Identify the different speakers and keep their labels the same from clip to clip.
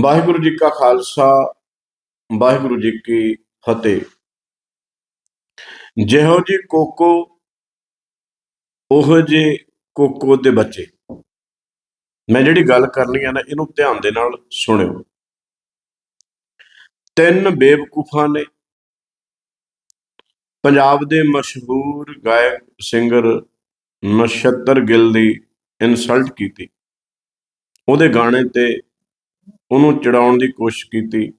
Speaker 1: ਵਾਹਿਗੁਰੂ ਜੀ ਕਾ ਖਾਲਸਾ, ਵਾਹਿਗੁਰੂ ਜੀ ਕੀ ਫਤਿਹ। ਜਿਹੋ ਜੀ ਕੋਕੋ, ਉਹ ਜੇ ਕੋਕੋ ਦੇ ਬੱਚੇ। ਮੈਂ ਜਿਹੜੀ ਗੱਲ ਕਰਨੀ ਆ ਨਾ, ਇਹਨੂੰ ਧਿਆਨ ਦੇ ਨਾਲ ਸੁਣਿਓ। ਤਿੰਨ ਬੇਵਕੂਫਾਂ ਨੇ। ਪੰਜਾਬ ਦੇ ਮਸ਼ਹੂਰ ਗਾਇਕ, ਸਿੰਗਰ ਨਛੱਤਰ ਗਿੱਲ ਦੀ ਇਨਸਲਟ ਕੀਤੀ। ਉਹਦੇ ਗਾਣੇ ਤੇ ਉਹਨੂੰ ਚੜਾਉਣ ਦੀ ਕੋਸ਼ਿਸ਼ ਕੀਤੀ।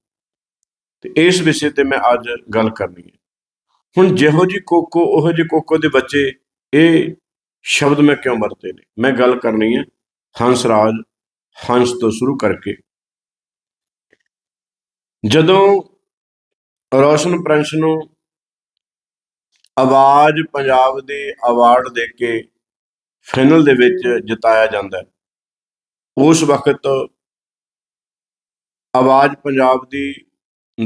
Speaker 1: ਤੇ ਇਸ ਵਿਸ਼ੇ ਤੇ ਮੈਂ ਅੱਜ ਗੱਲ ਕਰਨੀ ਹੈ। ਹੁਣ ਜਿਹੋ ਜੀ ਕੋਕੋ ਉਹੋ ਜਿਹੇ ਕੋਕੋ ਦੇ ਬੱਚੇ ਇਹ ਸ਼ਬਦ ਮੈਂ ਕਿਉਂ ਵਰਤੇ ਨੇ? ਮੈਂ ਗੱਲ ਕਰਨੀ ਹੈ ਹੰਸ ਰਾਜ, ਹੰਸ ਤੋਂ ਸ਼ੁਰੂ ਕਰਕੇ। ਜਦੋਂ ਰੋਸ਼ਨ ਪ੍ਰਿੰਸ ਨੂੰ ਆਵਾਜ਼ ਪੰਜਾਬ ਦੇ ਅਵਾਰਡ ਦੇ ਕੇ ਫਾਈਨਲ ਦੇ ਵਿੱਚ ਜਿਤਾਇਆ ਜਾਂਦਾ ਉਸ ਵਕਤ ਆਵਾਜ਼ ਪੰਜਾਬ ਦੀ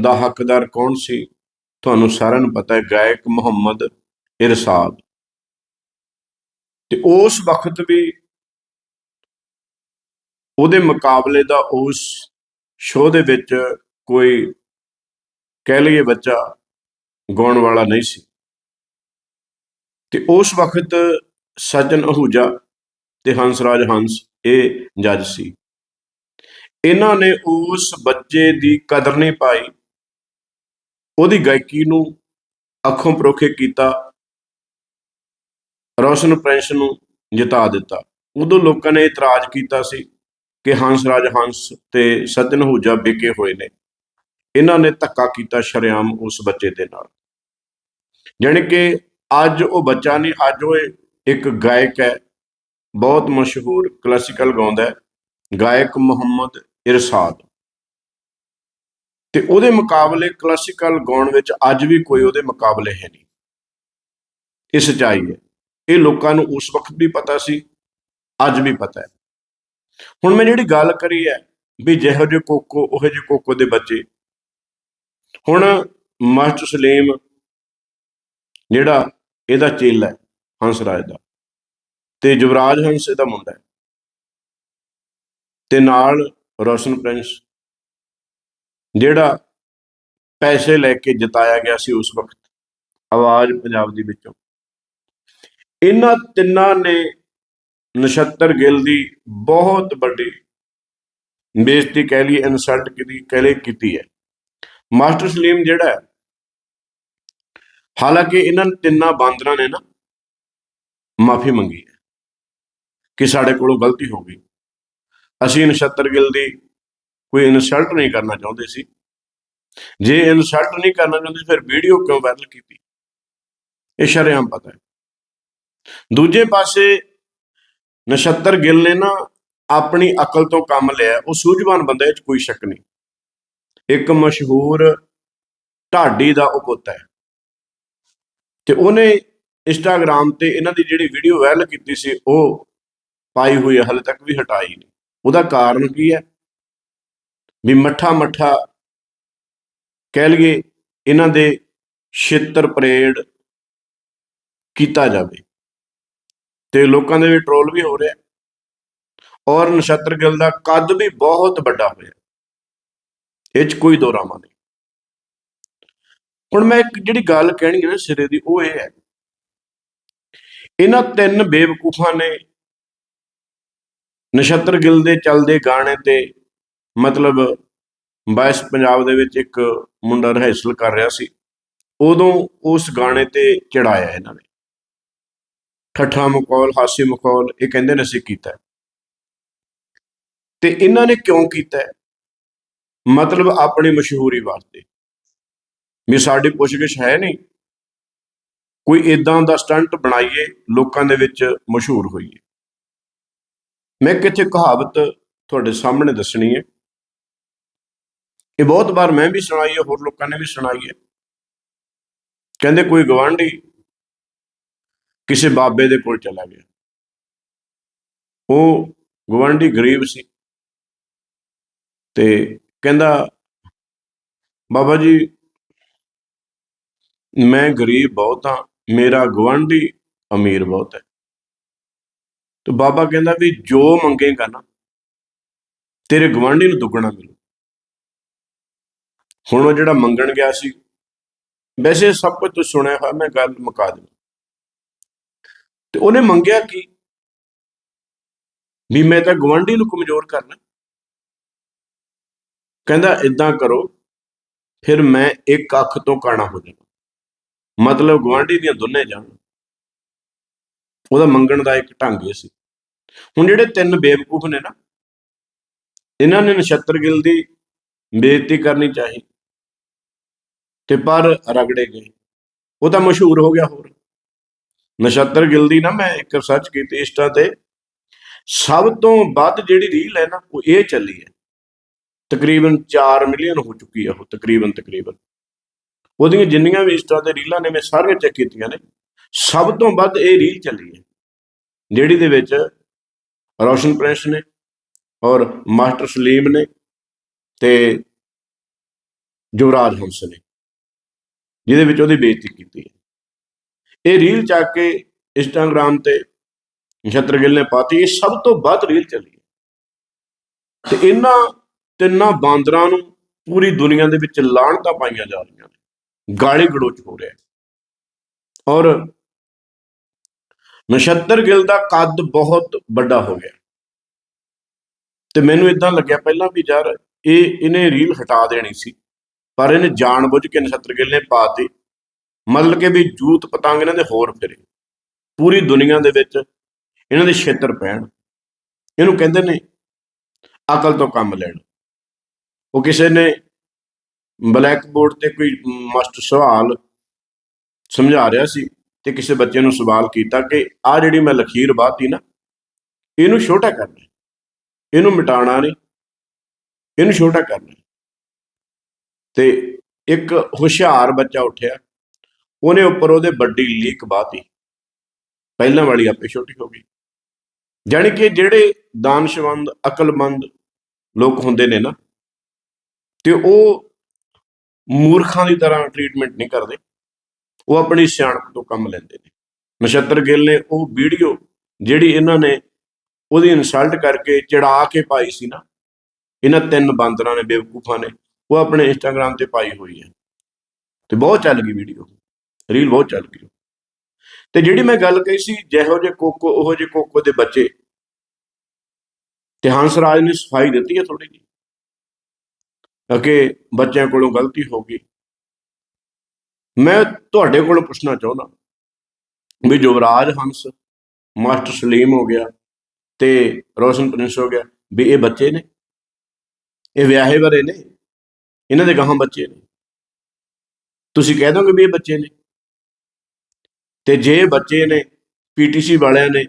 Speaker 1: ਦਾ ਹੱਕਦਾਰ ਕੌਣ ਸੀ? ਤੁਹਾਨੂੰ ਸਾਰਿਆਂ ਨੂੰ ਪਤਾ ਹੈ, ਗਾਇਕ ਮੁਹੰਮਦ ਇਰਸ਼ਾਦ। ਤੇ ਉਸ ਵਕਤ ਵੀ ਉਹਦੇ ਮੁਕਾਬਲੇ ਦਾ ਉਸ ਸ਼ੋਅ ਦੇ ਵਿੱਚ ਕੋਈ ਕਹਿ ਲਈਏ ਬੱਚਾ ਗਾਉਣ ਵਾਲਾ ਨਹੀਂ ਸੀ। ਤੇ ਉਸ ਵਕਤ ਸਜਨ ਅਹੂਜਾ ਤੇ ਹੰਸਰਾਜ ਹੰਸ, ਇਹ ਜੱਜ ਸੀ। ਇਹਨਾਂ ਨੇ ਉਸ ਬੱਚੇ ਦੀ ਕਦਰ ਨਹੀਂ ਪਾਈ। ਉਹਦੀ ਗਾਇਕੀ ਨੂੰ ਅੱਖੋਂ ਪਰੋਖੇ ਕੀਤਾ। ਰੋਸ਼ਨ ਪ੍ਰਿੰਸ ਨੂੰ ਜਿਤਾ ਦਿੱਤਾ। ਉਦੋਂ ਲੋਕਾਂ ਨੇ ਇਤਰਾਜ਼ ਕੀਤਾ ਸੀ ਕਿ ਹੰਸ ਰਾਜ ਹੰਸ ਤੇ ਸਜਨ ਅਹੂਜਾ ਵਿਕੇ ਹੋਏ ਨੇ। ਇਹਨਾਂ ਨੇ ਧੱਕਾ ਕੀਤਾ ਸ਼ਰੇਆਮ ਉਸ ਬੱਚੇ ਦੇ ਨਾਲ। ਜਾਣੀ ਕਿ ਅੱਜ ਉਹ ਬੱਚਾ ਨਹੀਂ, ਅੱਜ ਉਹ ਇੱਕ ਗਾਇਕ ਹੈ। ਬਹੁਤ ਮਸ਼ਹੂਰ ਕਲਾਸੀਕਲ ਗਾਉਂਦਾ ਹੈ। ਗਾਇਕ ਮੁਹੰਮਦ ਇਰਸ਼ਾਦ। ਤੇ ਉਹਦੇ ਮੁਕਾਬਲੇ ਕਲਾਸੀਕਲ ਗਾਉਣ ਵਿੱਚ ਅੱਜ ਵੀ ਕੋਈ ਉਹਦੇ ਮੁਕਾਬਲੇ ਹੈ ਨਹੀਂ। ਇਹ ਸੱਚਾਈ ਹੈ। ਇਹ ਲੋਕਾਂ ਨੂੰ ਉਸ ਵਕਤ ਵੀ ਪਤਾ ਸੀ, ਅੱਜ ਵੀ ਪਤਾ ਹੈ। ਹੁਣ ਮੈਂ ਜਿਹੜੀ ਗੱਲ ਕਰੀ ਹੈ ਵੀ ਜਿਹੋ ਜਿਹੇ ਕੋਕੋ, ਉਹੋ ਜਿਹੇ ਕੋਕੋ ਦੇ ਬੱਚੇ। ਹੁਣ ਮਾਸਟਰ ਸਲੀਮ, ਜਿਹੜਾ ਇਹਦਾ ਚੇਲਾ ਹੈ, ਹੰਸ ਰਾਜ ਦਾ। ਤੇ ਯੁਵਰਾਜ ਹੰਸ ਇਹਦਾ ਮੁੰਡਾ ਹੈ। ਤੇ ਨਾਲ ਰੋਸ਼ਨ ਪ੍ਰਿੰਸ। ਜਿਹੜਾ ਪੈਸੇ ਲੈ ਕੇ ਜਿਤਾਇਆ ਗਿਆ ਸੀ ਉਸ ਵਕਤ, ਆਵਾਜ਼ ਪੰਜਾਬ ਦੀ ਵਿੱਚੋਂ। ਇਹਨਾਂ ਤਿੰਨਾਂ ਨੇ ਨਛੱਤਰ ਗਿੱਲ ਦੀ ਬਹੁਤ ਵੱਡੀ ਬੇਇੱਜ਼ਤੀ ਕਹਿ ਲਈ ਇਨਸਲਟ ਕੀਤੀ ਕਹਿ ਲਈ ਕੀਤੀ ਹੈ। ਮਾਸਟਰ ਸਲੀਮ ਜਿਹੜਾ ਹੈ, ਹਾਲਾਂਕਿ ਇਹਨਾਂ ਤਿੰਨਾਂ ਬਾਂਦਰਾਂ ਨੇ ਨਾ ਮਾਫੀ ਮੰਗੀ ਹੈ ਕਿ ਸਾਡੇ ਕੋਲੋਂ ਗਲਤੀ ਹੋ ਗਈ। ਅਸੀਂ ਨਛੱਤਰ ਗਿੱਲ ਦੀ ਕੋਈ ਇਨਸਲਟ ਨਹੀਂ ਕਰਨਾ ਚਾਹੁੰਦੇ ਸੀ। ਜੇ ਇਨਸਲਟ ਨਹੀਂ ਕਰਨਾ ਚਾਹੁੰਦੇ, ਫਿਰ ਵੀਡੀਓ ਕਿਉਂ ਵਾਇਰਲ ਕੀਤੀ? ਇਹ ਸ਼ਰਿਆਮ ਪਤਾ ਹੈ। ਦੂਜੇ ਪਾਸੇ ਨਛੱਤਰ ਗਿੱਲ ਨੇ ਨਾ ਆਪਣੀ ਅਕਲ ਤੋਂ ਕੰਮ ਲਿਆ। ਉਹ ਸੂਝਵਾਨ ਬੰਦਾ 'ਚ ਕੋਈ ਸ਼ੱਕ ਨਹੀਂ। ਇੱਕ ਮਸ਼ਹੂਰ ਢਾਡੀ ਦਾ ਉਹ ਪੁੱਤ ਹੈ। ਤੇ ਉਹਨੇ ਇੰਸਟਾਗ੍ਰam ਤੇ ਇਹਨਾਂ ਦੀ ਜਿਹੜੀ ਵੀਡੀਓ ਵਾਇਰਲ ਕੀਤੀ ਸੀ, ਉਹ ਪਾਈ ਹੋਈ ਹੈ, ਹਲੇ ਤੱਕ ਵੀ ਹਟਾਈ ਨਹੀਂ। ਉਹਦਾ ਕਾਰਨ ਕੀ ਹੈ? ਵੀ ਮੱਠਾ ਮੱਠਾ ਕਹਿ ਲਈਏ ਇਹਨਾਂ ਦੇ ਛੇਤਰ ਪਰੇਡ ਕੀਤਾ ਜਾਵੇ। ਤੇ ਲੋਕਾਂ ਦੇ ਵੀ ਟ੍ਰੋਲ ਵੀ ਹੋ ਰਿਹਾ ਔਰ ਨਛੱਤਰ ਗਿੱਲ ਦਾ ਕੱਦ ਵੀ ਬਹੁਤ ਵੱਡਾ ਹੋਇਆ। ਇਹ ਚ ਕੋਈ ਦੋ ਰਾਮਾ ਨਹੀਂ। ਹੁਣ ਮੈਂ ਇੱਕ ਜਿਹੜੀ ਗੱਲ ਕਹਿਣੀ ਹੈ ਨਾ ਸਿਰੇ ਦੀ, ਉਹ ਇਹ ਹੈ। ਇਹਨਾਂ ਤਿੰਨ ਬੇਵਕੂਫਾਂ ਨੇ ਨਛੱਤਰ ਗਿੱਲ ਦੇ ਚੱਲਦੇ ਗਾਣੇ ਤੇ ਮਤਲਬ ਬਾਇਸ ਪੰਜਾਬ ਦੇ ਵਿੱਚ ਇੱਕ ਮੁੰਡਾ ਰਿਹਰਸਲ ਕਰ ਰਿਹਾ ਸੀ। ਉਦੋਂ ਉਸ ਗਾਣੇ ਤੇ ਚੜਾਇਆ ਇਹਨਾਂ ਨੇ। ਠੱਠਾ ਮਖੌਲ ਹਾਸੀ ਮਖੌਲ ਇਹ ਕਹਿੰਦੇ ਨੇ ਅਸੀਂ ਕੀਤਾ ਹੈ। ਤੇ ਇਹਨਾਂ ਨੇ ਕਿਉਂ ਕੀਤਾ ਮਤਲਬ ਆਪਣੀ ਮਸ਼ਹੂਰੀ ਵਾਸਤੇ। ਵੀ ਸਾਡੀ ਪੁੱਛਗਿਛ ਹੈ ਨਹੀਂ। ਕੋਈ ਇਦਾਂ ਦਾ ਸਟੰਟ ਬਣਾਈਏ, ਲੋਕਾਂ ਦੇ ਵਿੱਚ ਮਸ਼ਹੂਰ ਹੋਈਏ। ਮੈਂ ਕਿੱਥੇ ਕਹਾਵਤ ਤੁਹਾਡੇ ਸਾਹਮਣੇ ਦੱਸਣੀ ਹੈ? ਇਹ ਬਹੁਤ ਵਾਰ ਮੈਂ ਵੀ ਸੁਣਾਈ ਹੈ, ਹੋਰ ਲੋਕਾਂ ਨੇ ਵੀ ਸੁਣਾਈ ਹੈ। ਕਹਿੰਦੇ ਕੋਈ ਗਵਾਂਢੀ ਕਿਸੇ ਬਾਬੇ ਦੇ ਕੋਲ ਚਲਾ ਗਿਆ। ਉਹ ਗਵਾਂਢੀ ਗਰੀਬ ਸੀ ਤੇ ਕਹਿੰਦਾ, ਬਾਬਾ ਜੀ, ਮੈਂ ਗਰੀਬ ਬਹੁਤ ਹਾਂ, ਮੇਰਾ ਗਵਾਂਢੀ ਅਮੀਰ ਬਹੁਤ ਹੈ। ਤੇ ਬਾਬਾ ਕਹਿੰਦਾ ਵੀ ਜੋ ਮੰਗੇਗਾ ਨਾ, ਤੇਰੇ ਗਵਾਂਢੀ ਨੂੰ ਦੁੱਗਣਾ ਮਿਲੂ। ਹੁਣ ਉਹ ਜਿਹੜਾ ਮੰਗਣ ਗਿਆ ਸੀ, ਵੈਸੇ ਸਭ ਕੁਝ ਤੁਸੀਂ ਸੁਣਿਆ ਹੋਇਆ, ਮੈਂ ਗੱਲ ਮੁਕਾ ਦਿੰਦਾ। ਤੇ ਉਹਨੇ ਮੰਗਿਆ ਕੀ? ਵੀ ਮੈਂ ਤਾਂ ਗਵਾਂਢੀ ਨੂੰ ਕਮਜ਼ੋਰ ਕਰਨਾ। ਕਹਿੰਦਾ ਇਦਾਂ ਕਰੋ, ਫਿਰ ਮੈਂ ਇੱਕ ਅੱਖ ਤੋਂ ਕਾਣਾ ਹੋ ਜਾਵਾਂ। ਮਤਲਬ ਗਵਾਂਢੀ ਦੀਆਂ ਦੋਨੇ ਜਾਣ। ਉਹਦਾ ਮੰਗਣ ਦਾ ਇੱਕ ਢੰਗ ਇਹ ਸੀ। ਹੁਣ ਜਿਹੜੇ ਤਿੰਨ ਬੇਵਕੂਫ ਨੇ ਨਾ, ਇਹਨਾਂ ਨੇ ਨਛੱਤਰ ਗਿੱਲ ਦੀ ਬੇਇੱਜ਼ਤੀ ਕਰਨੀ ਚਾਹੀ ਤੇ ਪਰ ਰਗੜੇ ਗਏ। ਉਹ ਤਾਂ ਮਸ਼ਹੂਰ ਹੋ ਗਿਆ ਹੋਰ। ਨਛੱਤਰ ਗਿੱਲ ਦੀ ਨਾ ਮੈਂ ਇੱਕ ਸਰਚ ਕੀਤੀ ਇੰਸਟਾ ਤੇ, ਸਭ ਤੋਂ ਵੱਧ ਜਿਹੜੀ ਰੀਲ ਹੈ ਨਾ, ਉਹ ਇਹ ਚੱਲੀ ਹੈ। ਤਕਰੀਬਨ 4 ਮਿਲੀਅਨ ਹੋ ਚੁੱਕੀ ਹੈ ਉਹ, ਤਕਰੀਬਨ ਤਕਰੀਬਨ। ਉਹਦੀਆਂ ਜਿੰਨੀਆਂ ਵੀ ਇੰਸਟਾ ਤੇ ਰੀਲਾਂ ਨੇ, ਮੈਂ ਸਾਰੀਆਂ ਚੈੱਕ ਕੀਤੀਆਂ ਨੇ। ਸਭ ਤੋਂ ਵੱਧ ਇਹ ਰੀਲ ਚੱਲੀ ਹੈ, ਜਿਹੜੀ ਦੇ ਵਿੱਚ ਰੋਸ਼ਨ ਪ੍ਰਿੰਸ ਨੇ ਔਰ ਮਾਸਟਰ ਸਲੀਮ ਨੇ ਤੇ ਯੁਵਰਾਜ ਹੰਸ ਨੇ ਜਿਹਦੇ ਵਿੱਚ ਉਹਦੀ ਬੇਇੱਜ਼ਤੀ ਕੀਤੀ ਹੈ। ਇਹ ਰੀਲ ਚੱਕ ਕੇ ਇੰਸਟਾਗ੍ਰam ਤੇ ਨਛੱਤਰ ਗਿੱਲ ਨੇ ਪਾਤੀ ਇਹ ਸਭ ਤੋਂ ਵੱਧ ਰੀਲ ਚੱਲੀ ਹੈ। ਤੇ ਇਹਨਾਂ ਤਿੰਨਾਂ ਬਾਂਦਰਾਂ ਨੂੰ ਪੂਰੀ ਦੁਨੀਆ ਦੇ ਵਿੱਚ ਲਾਹਣਤਾਂ ਪਾਈਆਂ ਜਾ ਰਹੀਆਂ ਨੇ ਗਾਲੀ ਗਲੋਚ ਹੋ ਰਿਹਾ ਔਰ ਨਛੱਤਰ ਗਿੱਲ ਦਾ ਕੱਦ ਬਹੁਤ ਵੱਡਾ ਹੋ ਗਿਆ। ਤੇ ਮੈਨੂੰ ਇਦਾਂ ਲੱਗਿਆ ਪਹਿਲਾਂ ਵੀ ਯਾਰ ਇਹ ਇਹਨੇ ਰੀਲ ਹਟਾ ਦੇਣੀ ਸੀ, ਪਰ ਇਹਨੇ ਜਾਣਬੁੱਝ ਕੇ ਨਛੱਤਰ ਗਿੱਲ ਨੇ ਪਾਤੀ ਮਤਲਬ ਕਿ ਵੀ ਜੂਤ ਪਤੰਗ ਇਹਨਾਂ ਦੇ ਹੋਰ ਫਿਰੇ। ਪੂਰੀ ਦੁਨੀਆ ਦੇ ਵਿੱਚ ਇਹਨਾਂ ਦੇ ਛੇਤਰ ਪੈਣ। ਇਹਨੂੰ ਕਹਿੰਦੇ ਨੇ ਅਕਲ ਤੋਂ ਕੰਮ ਲੈਣ। ਉਹ ਕਿਸੇ ਨੇ ਬਲੈਕ ਬੋਰਡ ਤੇ ਕੋਈ ਮਾਸਟਰ ਸਵਾਲ ਸਮਝਾ ਰਿਹਾ ਸੀ। ਤੇ ਕਿਸੇ ਬੱਚੇ ਨੂੰ ਸਵਾਲ ਕੀਤਾ ਕਿ ਆ ਜਿਹੜੀ ਮੈਂ ਲਖੀਰ ਬਾਤੀ ਨਾ, ਇਹਨੂੰ ਛੋਟਾ ਕਰਨਾ ਇਹਨੂੰ ਮਿਟਾਉਣਾ ਨਹੀਂ। ਇਹਨੂੰ ਛੋਟਾ ਕਰਨਾ ਹੈ। ਤੇ ਇੱਕ ਹੁਸ਼ਿਆਰ ਬੱਚਾ ਉੱਠਿਆ। ਉਹਨੇ ਉੱਪਰ ਉਹਦੇ ਵੱਡੀ ਲੀਕ ਬਾਤੀ ਪਹਿਲਾਂ ਵਾਲੀ ਆਪੇ ਛੋਟੀ ਹੋ ਗਈ। ਜਾਣੀ ਕਿ ਜਿਹੜੇ ਦਾਨਸ਼ਵੰਦ, ਅਕਲਮੰਦ ਲੋਕ ਹੁੰਦੇ ਨੇ ਨਾ, ਤੇ ਉਹ ਮੂਰਖਾਂ ਦੀ ਤਰ੍ਹਾਂ ਟ੍ਰੀਟਮੈਂਟ ਨਹੀਂ ਕਰਦੇ। ਉਹ ਆਪਣੀ ਸਿਆਣਪ ਤੋਂ ਕੰਮ ਲੈਂਦੇ ਨੇ। ਨਛੱਤਰ ਗਿੱਲ ਨੇ ਉਹ ਵੀਡੀਓ ਜਿਹੜੀ ਇਹਨਾਂ ਨੇ ਉਹਦੀ ਇਨਸਲਟ ਕਰਕੇ ਚੜਾ ਕੇ ਪਾਈ ਸੀ ਨਾ, ਇਹਨਾਂ ਤਿੰਨ ਬਾਂਦਰਾਂ ਨੇ, ਬੇਵਕੂਫਾਂ ਨੇ, ਉਹ ਆਪਣੇ ਇੰਸਟਾਗ੍ਰam ਤੇ ਪਾਈ ਹੋਈ ਹੈ। ਤੇ ਬਹੁਤ ਚੱਲ ਗਈ ਵੀਡੀਓ। ਰੀਲ ਬਹੁਤ ਚੱਲ ਗਈ। ਤੇ ਜਿਹੜੀ ਮੈਂ ਗੱਲ ਕਹੀ ਸੀ, ਜਿਹੋ ਜੇ ਕੋਕੋ, ਉਹੋ ਜੇ ਕੋਕੋ ਦੇ ਬੱਚੇ, ਤੇ ਹੰਸ ਰਾਜ ਨੇ ਸਫ਼ਾਈ ਦਿੱਤੀ ਹੈ ਥੋੜੀ ਜੀ ਕਿ ਬੱਚਿਆਂ ਕੋਲੋਂ ਗਲਤੀ ਹੋ ਗਈ। ਮੈਂ ਤੁਹਾਡੇ ਕੋਲੋਂ ਪੁੱਛਣਾ ਚਾਹੁੰਦਾ ਵੀ ਯੁਵਰਾਜ ਹੰਸ, ਮਾਸਟਰ ਸਲੀਮ ਹੋ ਗਿਆ ਤੇ ਰੋਸ਼ਨ ਪ੍ਰਿੰਸ ਹੋ ਗਿਆ, ਵੀ ਇਹ ਬੱਚੇ ਨੇ? ਇਹ ਵਿਆਹੇ ਵਰੇ ਨੇ? ਇਹਨਾਂ ਦੇ ਗਾਹਾਂ ਬੱਚੇ ਨੇ? ਤੁਸੀਂ ਕਹਿ ਦੋਗੇ ਵੀ ਇਹ ਬੱਚੇ ਨੇ? ਤੇ ਜੇ ਬੱਚੇ ਨੇ, ਪੀਟੀਸੀ ਵਾਲਿਆਂ ਨੇ,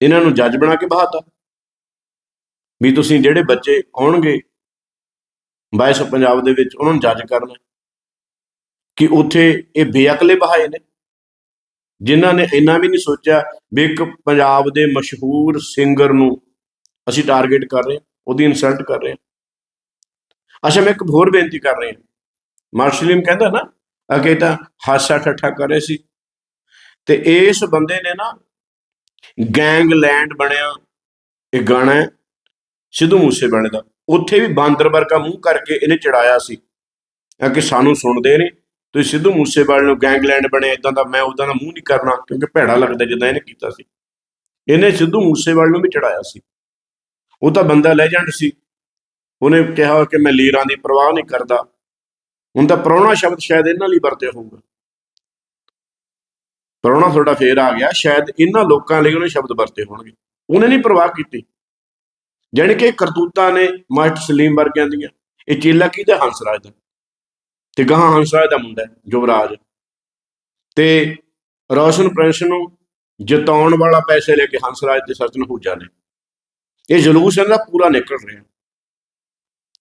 Speaker 1: ਇਹਨਾਂ ਨੂੰ ਜੱਜ ਬਣਾ ਕੇ ਬਹਾਤਾ? ਵੀ ਤੁਸੀਂ ਜਿਹੜੇ ਬੱਚੇ ਆਉਣਗੇ, ਬਾਇਸ ਪੰਜਾਬ ਦੇ ਵਿੱਚ ਉਹਨਾਂ ਨੂੰ ਜੱਜ ਕਰਨਾ ਕਿ ਉੱਥੇ ਇਹ ਬੇਅਕਲੇ ਬਹਾਏ ਨੇ। ਜਿਨ੍ਹਾਂ ਨੇ ਇੰਨਾ ਵੀ ਨਹੀਂ ਸੋਚਿਆ ਵੀ ਇੱਕ ਪੰਜਾਬ ਦੇ ਮਸ਼ਹੂਰ ਸਿੰਗਰ ਨੂੰ ਅਸੀਂ ਟਾਰਗੇਟ ਕਰ ਰਹੇ ਹਾਂ, ਉਹਦੀ ਇਨਸਲਟ ਕਰ ਰਹੇ ਹਾਂ। ਅੱਛਾ, ਮੈਂ ਇੱਕ ਹੋਰ ਬੇਨਤੀ ਕਰ ਰਿਹਾ। ਮਾਰਸ਼ਲਿਮ ਕਹਿੰਦਾ ਨਾ, ਅਗੇ ਤਾਂ ਹਾਸਾ ਠੱਠਾ ਕਰ ਰਹੇ ਸੀ। ਤੇ ਇਸ ਬੰਦੇ ਨੇ ਨਾ ਗੈਂਗਲੈਂਡ ਬਣਿਆ, ਇਹ ਗਾਣਾ ਹੈ, ਸਿੱਧੂ ਮੂਸੇਵਾਲੇ ਦਾ। ਉੱਥੇ ਵੀ ਬਾਂਦਰ ਵਰਗਾ ਮੂੰਹ ਕਰਕੇ ਇਹਨੇ ਚੜਾਇਆ ਸੀ। ਕਿ ਸਾਨੂੰ ਸੁਣਦੇ ਨੇ ਤੁਸੀਂ ਸਿੱਧੂ ਮੂਸੇਵਾਲ ਨੂੰ ਗੈਂਗਲੈਂਡ ਬਣੇ ਇਦਾਂ ਦਾ ਮੈਂ ਉਦਾਂ ਦਾ ਮੂੰਹ ਨਹੀਂ ਕਰਨਾ, ਕਿਉਂਕਿ ਭੈੜਾ ਲੱਗਦਾ ਜਿੱਦਾਂ ਇਹਨੇ ਕੀਤਾ ਸੀ। ਇਹਨੇ ਸਿੱਧੂ ਮੂਸੇਵਾਲੇ ਨੂੰ ਵੀ ਚੜਾਇਆ ਸੀ। ਉਹ ਤਾਂ ਬੰਦਾ ਲੈਜੈਂਡ ਸੀ। ਉਹਨੇ ਕਿਹਾ ਕਿ ਮੈਂ ਲੀਰਾਂ ਦੀ ਪਰਵਾਹ ਨਹੀਂ ਕਰਦਾ। ਹੁਣ ਤਾਂ ਪ੍ਰਾਹੁਣਾ ਸ਼ਬਦ ਸ਼ਾਇਦ ਇਹਨਾਂ ਲਈ ਵਰਤੇ ਹੋਊਗਾ। ਪ੍ਰਾਹੁਣਾ ਤੁਹਾਡਾ ਫੇਰ ਆ ਗਿਆ। ਸ਼ਾਇਦ ਇਹਨਾਂ ਲੋਕਾਂ ਲਈ ਉਹਨੇ ਸ਼ਬਦ ਵਰਤੇ ਹੋਣਗੇ। ਉਹਨੇ ਨਹੀਂ ਪਰਵਾਹ ਕੀਤੀ। ਜਾਣੀ ਕਿ ਇਹ ਕਰਤੂਤਾਂ ਨੇ ਮਾਸਟਰ ਸਲੀਮ ਵਰਗਿਆਂ ਦੀਆਂ। ਇਹ ਚੇਲਾ ਕਿਹਦਾ ਹੰਸਰਾਜ ਦਾ। ਤੇ ਗਾਹਾਂ ਹੰਸਰਾਜ ਦਾ ਮੁੰਡਾ ਯੁਵਰਾਜ। ਤੇ ਰੋਸ਼ਨ ਪ੍ਰਿੰਸ ਨੂੰ ਜਿਤਾਉਣ ਵਾਲਾ ਪੈਸੇ ਲੈ ਕੇ ਹੰਸਰਾਜ ਦੇ ਸਰਜਨ ਹੂਜਾ ਨੇ। ਇਹ ਜਲੂਸ ਇਹਨਾਂ ਦਾ ਪੂਰਾ ਨਿਕਲ ਰਿਹਾ।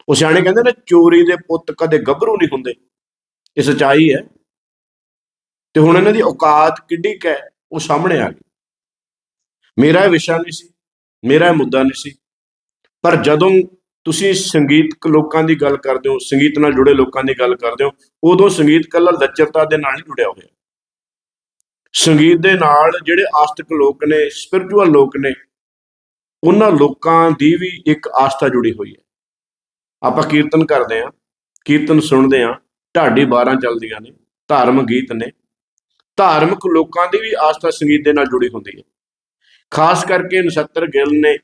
Speaker 1: ਉਹ ਸਿਆਣੇ ਕਹਿੰਦੇ ਨੇ, ਚੋਰੀ ਦੇ ਪੁੱਤ ਕਦੇ ਗੱਭਰੂ ਨਹੀਂ ਹੁੰਦੇ। ਇਹ ਸਚਾਈ ਹੈ। ਤੇ ਹੁਣ ਇਹਨਾਂ ਦੀ ਔਕਾਤ ਕਿੱਡੀ ਕੁ ਉਹ ਸਾਹਮਣੇ ਆ ਗਈ। ਮੇਰਾ ਇਹ ਵਿਸ਼ਾ ਨਹੀਂ ਸੀ, ਮੇਰਾ ਇਹ ਮੁੱਦਾ ਨਹੀਂ ਸੀ। ਪਰ ਜਦੋਂ ਤੁਸੀਂ ਸੰਗੀਤਕ ਲੋਕਾਂ ਦੀ ਗੱਲ ਕਰਦੇ ਹੋ, ਸੰਗੀਤ ਨਾਲ ਜੁੜੇ ਲੋਕਾਂ ਦੀ ਗੱਲ ਕਰਦੇ ਹੋ, ਉਦੋਂ ਸੰਗੀਤ ਕੱਲਾ ਲੱਚਰਤਾ ਦੇ ਨਾਲ ਹੀ ਜੁੜਿਆ ਹੋਇਆ। ਸੰਗੀਤ ਦੇ ਨਾਲ ਜਿਹੜੇ ਆਸਤਿਕ ਲੋਕ ਨੇ ਸਪਿਰਚੁਅਲ ਲੋਕ ਨੇ, ਉਹਨਾਂ ਲੋਕਾਂ ਦੀ ਵੀ ਇੱਕ ਆਸਥਾ ਜੁੜੀ ਹੋਈ ਹੈ। ਆਪਾਂ ਕੀਰਤਨ ਕਰਦੇ ਹਾਂ, ਕੀਰਤਨ ਸੁਣਦੇ ਆ ਢਾਡੀ 12 ਚੱਲਦੀਆਂ ਨੇ, ਧਾਰਮਿਕ ਗੀਤ ਨੇ, ਧਾਰਮਿਕ ਲੋਕਾਂ ਦੀ ਵੀ ਆਸਥਾ ਸੰਗੀਤ ਦੇ ਨਾਲ ਜੁੜੀ ਹੁੰਦੀ ਹੈ। ਖਾਸ ਕਰਕੇ ਨਛੱਤਰ ਗਿੱਲ ਨੇ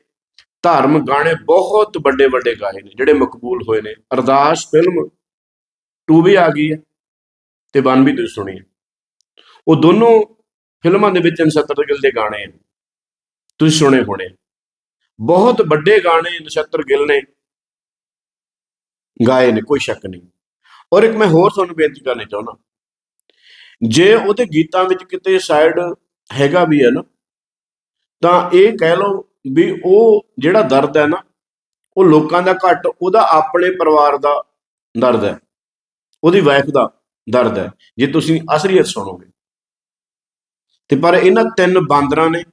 Speaker 1: ਧਾਰਮਿਕ ਗਾਣੇ ਬਹੁਤ ਵੱਡੇ ਵੱਡੇ ਗਾਏ ਨੇ, ਜਿਹੜੇ ਮਕਬੂਲ ਹੋਏ ਨੇ। ਅਰਦਾਸ ਫਿਲਮ 2 ਵੀ ਆ ਗਈ ਹੈ ਤੇ 1 ਵੀ ਤੁਸੀਂ ਸੁਣੀ ਹੈ। ਉਹ ਦੋਨੋਂ ਫਿਲਮਾਂ ਦੇ ਵਿੱਚ ਨਛੱਤਰ ਗਿੱਲ ਦੇ ਗਾਣੇ ਆ ਤੁਸੀਂ ਸੁਣੇ ਹੋਣੇ। ਬਹੁਤ ਵੱਡੇ ਗਾਣੇ ਨਛੱਤਰ ਗਿੱਲ ਨੇ ਗਾਏ ਨੇ, ਕੋਈ ਸ਼ੱਕ ਨਹੀਂ। ਔਰ ਇੱਕ ਮੈਂ ਹੋਰ ਤੁਹਾਨੂੰ ਬੇਨਤੀ ਕਰਨੀ ਚਾਹੁੰਦਾ। ਜੇ ਉਹਦੇ ਗੀਤਾਂ ਵਿੱਚ ਕਿਤੇ ਸਾਈਡ ਹੈਗਾ ਵੀ ਹੈ ਨਾ, ਤਾਂ ਇਹ ਕਹਿ ਲਓ ਵੀ ਉਹ ਜਿਹੜਾ ਦਰਦ ਹੈ ਨਾ, ਉਹ ਲੋਕਾਂ ਦਾ ਘੱਟ, ਉਹਦਾ ਆਪਣੇ ਪਰਿਵਾਰ ਦਾ ਦਰਦ ਹੈ। ਉਹਦੀ ਵਾਈਫ ਦਾ ਦਰਦ ਹੈ। ਜੇ ਤੁਸੀਂ ਅਸਲੀਅਤ ਸੁਣੋਗੇ। ਤੇ ਪਰ ਇਹਨਾਂ ਤਿੰਨ ਬਾਂਦਰਾਂ ਨੇ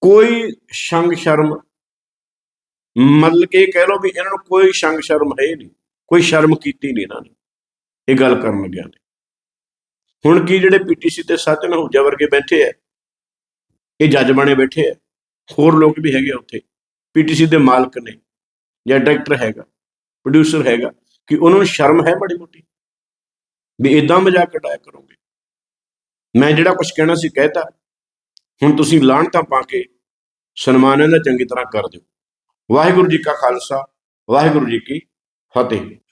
Speaker 1: ਕੋਈ ਸ਼ੰਗ ਸ਼ਰਮ, ਮਤਲਬ ਕਿ ਕਹਿ ਲਓ ਵੀ ਇਹਨਾਂ ਨੂੰ ਕੋਈ ਸ਼ੰਗ ਸ਼ਰਮ ਹੈ ਨਹੀਂ। ਕੋਈ ਸ਼ਰਮ ਕੀਤੀ ਨਹੀਂ ਇਹਨਾਂ ਨੇ ਇਹ ਗੱਲ ਕਰਨ ਲੱਗਿਆ ਨੇ। ਹੁਣ ਕੀ ਜਿਹੜੇ ਪੀਟੀਸੀ ਤੇ ਸੱਚ ਨਹੂਜਾ ਵਰਗੇ ਬੈਠੇ ਆ, ਇਹ ਜੱਜ ਬਣੇ ਬੈਠੇ ਆ। ਹੋਰ ਲੋਕ ਵੀ ਹੈਗੇ ਆ ਉੱਥੇ। ਪੀਟੀਸੀ ਦੇ ਮਾਲਕ ਨੇ ਜਾਂ ਡਾਇਰੈਕਟਰ ਹੈਗਾ ਪ੍ਰੋਡਿਊਸਰ ਹੈਗਾ, ਕਿ ਉਹਨਾਂ ਨੂੰ ਸ਼ਰਮ ਹੈ ਬੜੀ ਮੋਟੀ? ਵੀ ਇਦਾਂ ਮਜ਼ਾਕ ਉਡਾਇਆ ਕਰੋਗੇ। ਮੈਂ ਜਿਹੜਾ ਕੁਝ ਕਹਿਣਾ ਸੀ ਕਹਿਤਾ ਹੁਣ ਤੁਸੀਂ ਲਾਹਣਤਾਂ ਪਾ ਕੇ ਸਨਮਾਨ ਇਹਦਾ ਚੰਗੀ ਤਰ੍ਹਾਂ ਕਰ ਦਿਓ। ਵਾਹਿਗੁਰੂ ਜੀ ਕਾ ਖਾਲਸਾ, ਵਾਹਿਗੁਰੂ ਜੀ ਕੀ ਫਤਿਹ।